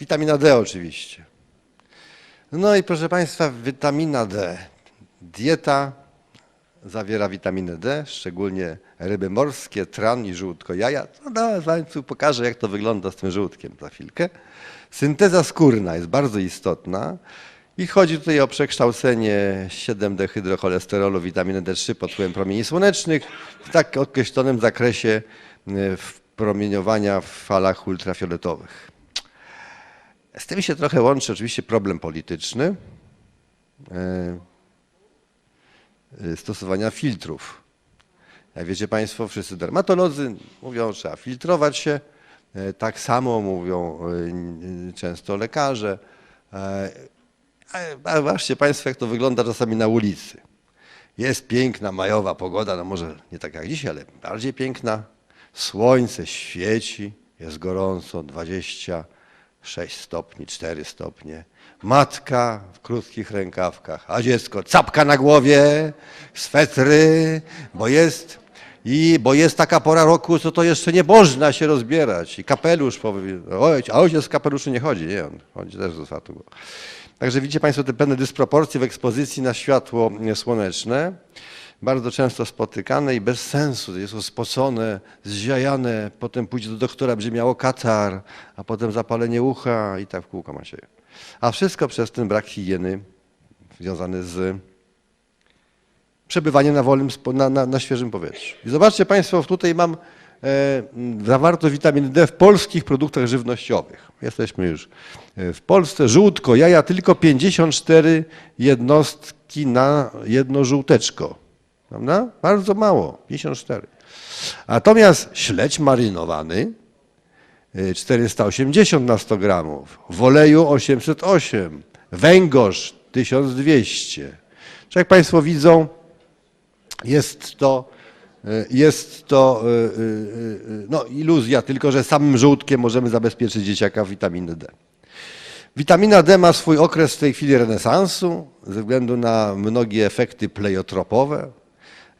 Witamina D oczywiście. No i proszę Państwa, witamina D. Dieta zawiera witaminę D, szczególnie ryby morskie, tran i żółtko jaja. No, no, Państwu pokażę, jak to wygląda z tym żółtkiem za chwilkę. Synteza skórna jest bardzo istotna i chodzi tutaj o przekształcenie 7-dehydrocholesterolu witaminy D3 pod wpływem promieni słonecznych w tak określonym zakresie y, w promieniowania w falach ultrafioletowych. Z tym się trochę łączy oczywiście problem polityczny e, e, stosowania filtrów. Jak wiecie Państwo, wszyscy dermatolodzy mówią, że trzeba filtrować się. E, Tak samo mówią często lekarze. A- zobaczcie Państwo, jak to wygląda czasami na ulicy. Jest piękna majowa pogoda, no może nie tak jak dzisiaj, ale bardziej piękna. Słońce świeci, jest gorąco, 26 stopni, 4 stopnie. Matka w krótkich rękawkach, a dziecko czapka na głowie, swetry, bo jest i bo jest taka pora roku, co to jeszcze nie można się rozbierać. I kapelusz powie, oj, a ojciec z kapeluszu nie chodzi, nie, on chodzi też otwartą głową. Także widzicie Państwo te pewne dysproporcje w ekspozycji na światło słoneczne, bardzo często spotykane i bez sensu. Jest spocone, zziajane, potem pójdzie do doktora, będzie miało katar, a potem zapalenie ucha i tak w kółko ma się. A wszystko przez ten brak higieny związany z przebywaniem na wolnym, na, na, na świeżym powietrzu. I zobaczcie Państwo, tutaj mam e, zawartość witaminy D w polskich produktach żywnościowych. Jesteśmy już e, w Polsce. Żółtko, jaja tylko 54 jednostki na jedno żółteczko. Prawda? Bardzo mało, 54. Natomiast śledź marynowany y, 480 na 100 gramów, w oleju 808, węgorz 1200. Czy jak Państwo widzą, jest to, y, jest to y, y, y, no, iluzja, tylko że samym żółtkiem możemy zabezpieczyć dzieciaka witaminy D. Witamina D ma swój okres w tej chwili renesansu ze względu na mnogie efekty pleiotropowe.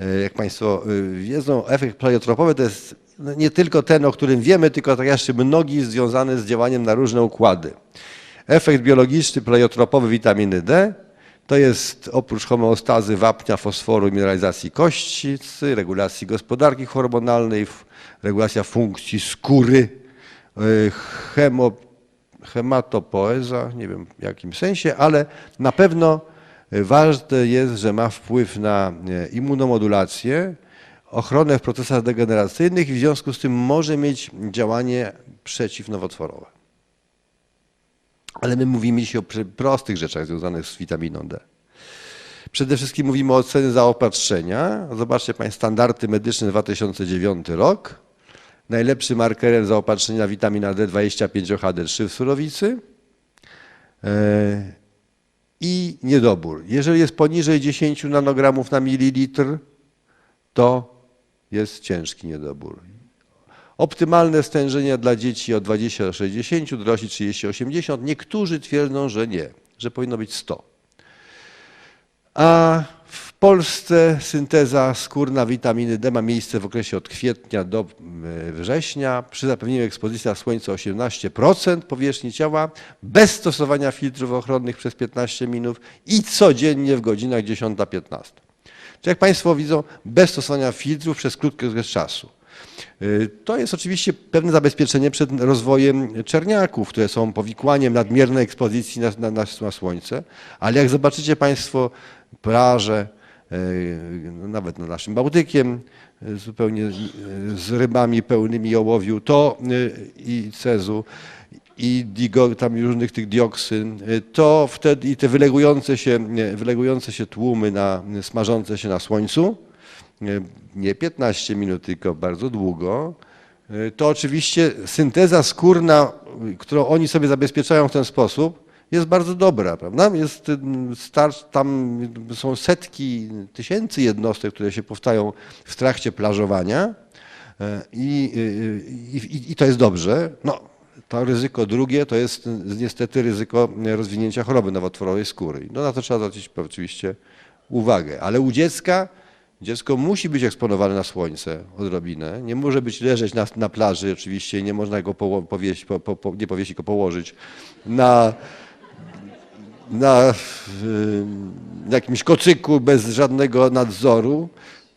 E, Jak Państwo y, wiedzą, efekt pleiotropowy to jest no, nie tylko ten, o którym wiemy, tylko tak jeszcze mnogi związany z działaniem na różne układy. Efekt biologiczny pleiotropowy witaminy D to jest oprócz homeostazy wapnia, fosforu i mineralizacji kości, regulacji gospodarki hormonalnej, regulacja funkcji skóry, y, chemo, hematopoeza, nie wiem w jakim sensie, ale na pewno ważne jest, że ma wpływ na e, immunomodulację, ochronę w procesach degeneracyjnych i w związku z tym może mieć działanie przeciwnowotworowe. Ale my mówimy dzisiaj o prostych rzeczach związanych z witaminą D. Przede wszystkim mówimy o ocenie zaopatrzenia. Zobaczcie Państwo standardy medyczne 2009 rok. Najlepszym markerem zaopatrzenia witamina D25-HD3 w surowicy E, i niedobór. Jeżeli jest poniżej 10 nanogramów na mililitr, to jest ciężki niedobór. Optymalne stężenie dla dzieci od 20 do 60, dorośli 30-80. Niektórzy twierdzą, że nie, że powinno być 100. A w Polsce synteza skórna witaminy D ma miejsce w okresie od kwietnia do e, września. Przy zapewnieniu ekspozycji na słońce 18% powierzchni ciała, bez stosowania filtrów ochronnych przez 15 minut i codziennie w godzinach 10-15. Czy jak Państwo widzą, bez stosowania filtrów przez krótki okres czasu. Y, To jest oczywiście pewne zabezpieczenie przed rozwojem czerniaków, które są powikłaniem nadmiernej ekspozycji na, na, na, słońce, ale jak zobaczycie Państwo plaże, nawet nad naszym Bałtykiem, y, zupełnie y, z rybami pełnymi ołowiu, to i cezu, i tam różnych tych dioksyn, to wtedy i te wylegujące się, wylegujące się tłumy na, smażące się na słońcu, nie 15 minut, tylko bardzo długo, to oczywiście synteza skórna, którą oni sobie zabezpieczają w ten sposób, jest bardzo dobra, prawda? Jest y, tam są setki tysięcy jednostek, które się powstają w trakcie plażowania e, i, i, i, i to jest dobrze. No, to ryzyko drugie to jest y, niestety ryzyko rozwinięcia choroby nowotworowej skóry. No na to trzeba zwrócić oczywiście uwagę. Ale u dziecka Dziecko musi być eksponowane na słońce odrobinę. Nie może być leżeć na, na plaży oczywiście, nie można go poło- powieść, po, po, po, nie powiesić, go położyć na, na y, jakimś kocyku bez żadnego nadzoru.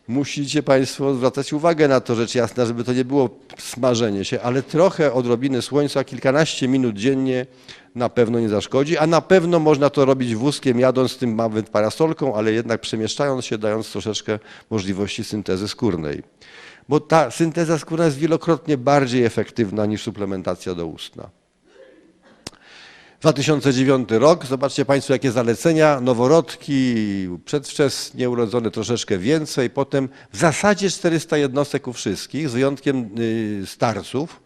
Musicie Państwo zwracać uwagę na to, rzecz jasna, żeby to nie było smażenie się, ale trochę odrobiny słońca, kilkanaście minut dziennie na pewno nie zaszkodzi, a na pewno można to robić wózkiem, jadąc tym nawet parasolką, ale jednak przemieszczając się, dając troszeczkę możliwości syntezy skórnej. Bo ta synteza skórna jest wielokrotnie bardziej efektywna niż suplementacja doustna. 2009 rok, zobaczcie Państwo jakie zalecenia, noworodki, przedwczesnie urodzone troszeczkę więcej, potem w zasadzie 400 jednostek u wszystkich, z wyjątkiem y, starców,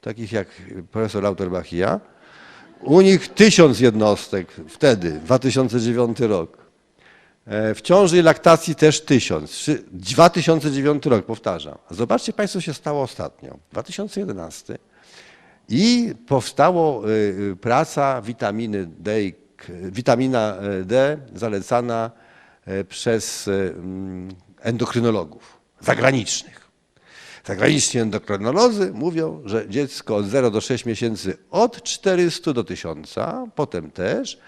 takich jak profesor Lauterbach i ja. U nich 1000 jednostek wtedy, 2009 rok. E, W ciąży i laktacji też 1000. Trzy- 2009 rok, powtarzam. Zobaczcie Państwo, co się stało ostatnio. 2011. I powstało y, y, praca witaminy D, witamina e, D zalecana przez mm, endokrynologów zagranicznych. Zagraniczni endokrynolodzy mówią, że dziecko od 0 do 6 miesięcy od 400 do 1000, potem też,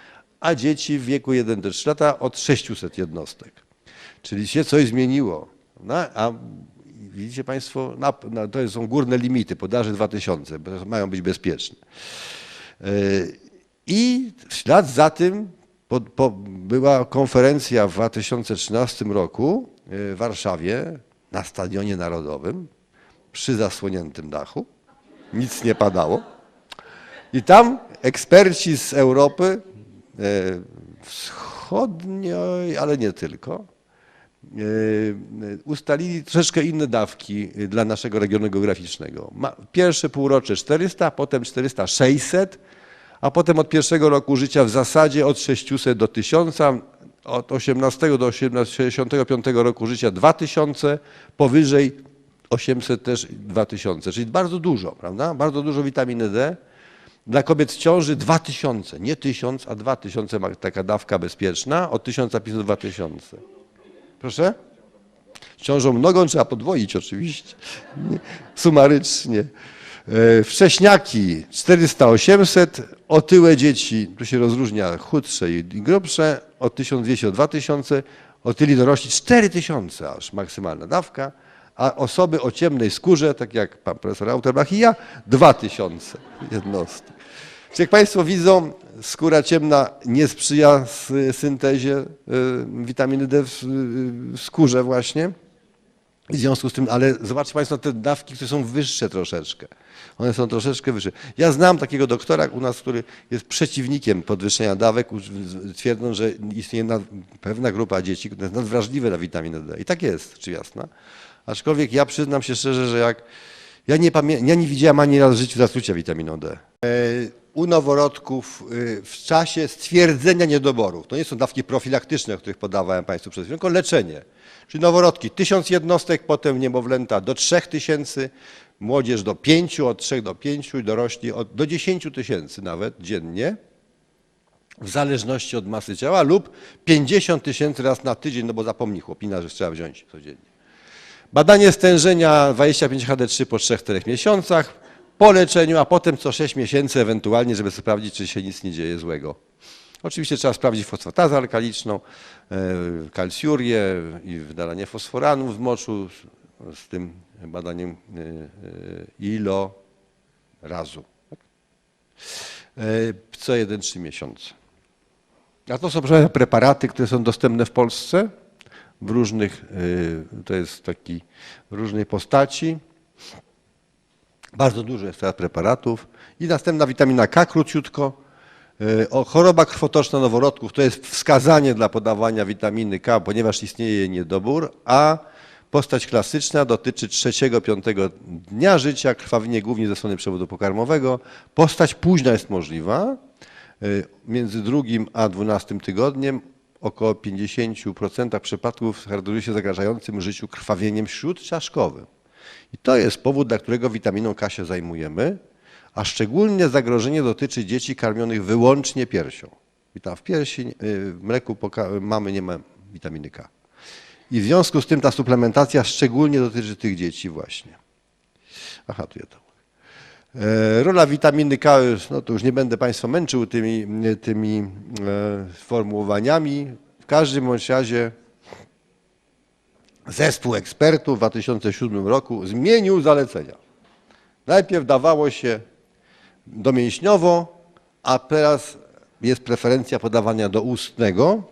a dzieci w wieku 1 do 3 lata od 600 jednostek. Czyli się coś zmieniło. No, a widzicie Państwo, na, na, to są górne limity, podaży 2000, bo mają być bezpieczne. Yy, I w ślad za tym po, po, była konferencja w 2013 roku yy, w Warszawie na Stadionie Narodowym przy zasłoniętym dachu. Nic nie padało. I tam eksperci z Europy e, wschodniej, ale nie tylko, e, ustalili troszeczkę inne dawki dla naszego regionu geograficznego. Pierwsze półrocze 400, potem 400, 600, a potem od pierwszego roku życia w zasadzie od 600 do 1000, od 18 do 18 65 roku życia 2000, powyżej 800 też 2000, czyli bardzo dużo, prawda? Bardzo dużo witaminy D. Dla kobiet w ciąży 2000, nie 1000, a 2000 ma taka dawka bezpieczna, od 1500 do 2000. Proszę? Ciążą mnogą trzeba podwoić oczywiście, nie, sumarycznie. E, Wcześniaki 400-800, otyłe dzieci, tu się rozróżnia chudsze i grubsze, od 1200 do 2000, otyli dorośli 4000 aż maksymalna dawka, a osoby o ciemnej skórze, tak jak pan profesor Lauterbach i ja, 2000 jednostek. Jak Państwo widzą, skóra ciemna nie sprzyja syntezie y, witaminy D w, w skórze właśnie. W związku z tym, ale zobaczcie Państwo te dawki, które są wyższe troszeczkę. One są troszeczkę wyższe. Ja znam takiego doktora u nas, który jest przeciwnikiem podwyższenia dawek, twierdząc, że istnieje pewna grupa dzieci, które jest nadwrażliwe na witaminę D. I tak jest, czy jasna. Aczkolwiek ja przyznam się szczerze, że jak ja nie, pamię- ja nie widziałem ani raz w życiu zatrucia witaminą D. U noworodków y, w czasie stwierdzenia niedoborów, to nie są dawki profilaktyczne, o których podawałem Państwu przed chwilą, tylko leczenie. Czyli noworodki 1000 jednostek, potem niemowlęta do 3000, młodzież do 5, od 3 do 5 i dorośli od, do 10 tysięcy nawet dziennie w zależności od masy ciała lub 50 tysięcy raz na tydzień, no bo zapomnij chłopina, że trzeba wziąć codziennie. Badanie stężenia 25HD3 po 3-4 miesiącach, po leczeniu, a potem co 6 miesięcy ewentualnie, żeby sprawdzić, czy się nic nie dzieje złego. Oczywiście trzeba sprawdzić fosfatazę alkaliczną, e, kalciurię i wydalanie fosforanów z moczu z, tym badaniem e, e, ILO razu. Tak? Co 1-3 miesiące. A to są preparaty, które są dostępne w Polsce w różnych, to jest taki w różnej postaci. Bardzo dużo jest teraz preparatów. I następna witamina K króciutko. Y, O choroba krwotoczna noworodków to jest wskazanie dla podawania witaminy K, ponieważ istnieje niedobór, a postać klasyczna dotyczy trzeciego, piątego dnia życia, krwawienie głównie ze strony przewodu pokarmowego. Postać późna jest możliwa, y, między drugim a dwunastym tygodniem około 50% przypadków charakteryzuje się zagrażającym życiu krwawieniem śródczaszkowym. I to jest powód, dla którego witaminą K się zajmujemy, a szczególnie zagrożenie dotyczy dzieci karmionych wyłącznie piersią. I tam w piersi, y, w mleku mamy nie ma witaminy K. I w związku z tym ta suplementacja szczególnie dotyczy tych dzieci właśnie. Aha, tu ja to. E, Rola witaminy K, no to już nie będę Państwa męczył tymi, tymi e, sformułowaniami. W każdym bądź razie zespół ekspertów w 2007 roku zmienił zalecenia. Najpierw dawało się domięśniowo, a teraz jest preferencja podawania do ustnego.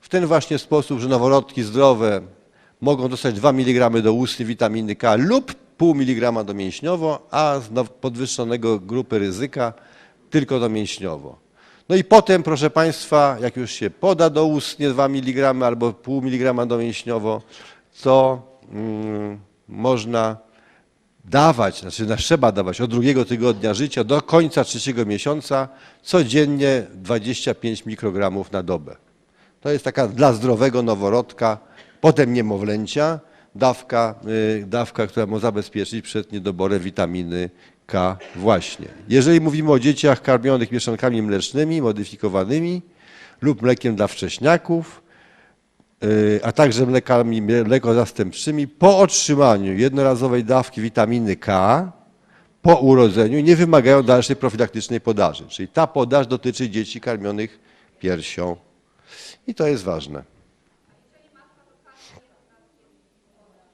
W ten właśnie sposób, że noworodki zdrowe mogą dostać 2 mg do ustnej witaminy K lub pół mg domięśniowo, a z podwyższonego grupy ryzyka tylko domięśniowo. No i potem, proszę Państwa, jak już się poda do ustnie 2 mg albo pół mg domięśniowo, to mm, można dawać, znaczy na- trzeba dawać od drugiego tygodnia życia do końca trzeciego miesiąca codziennie 25 mikrogramów na dobę. To jest taka dla zdrowego noworodka, potem niemowlęcia, dawka, y, dawka, która ma zabezpieczyć przed niedoborem witaminy K właśnie. Jeżeli mówimy o dzieciach karmionych mieszankami mlecznymi, modyfikowanymi lub mlekiem dla wcześniaków, a także mlekami mlekozastępczymi, po otrzymaniu jednorazowej dawki witaminy K po urodzeniu nie wymagają dalszej profilaktycznej podaży. Czyli ta podaż dotyczy dzieci karmionych piersią. I to jest ważne.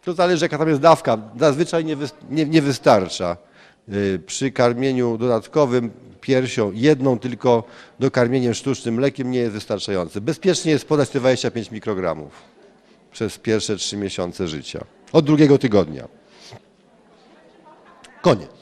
To zależy, jaka tam jest dawka. Zazwyczaj nie, nie, nie wystarcza. Y, Przy karmieniu dodatkowym piersią jedną tylko dokarmieniem sztucznym mlekiem nie jest wystarczające. Bezpiecznie jest podać te 25 mikrogramów przez pierwsze 3 miesiące życia. Od drugiego tygodnia. Koniec.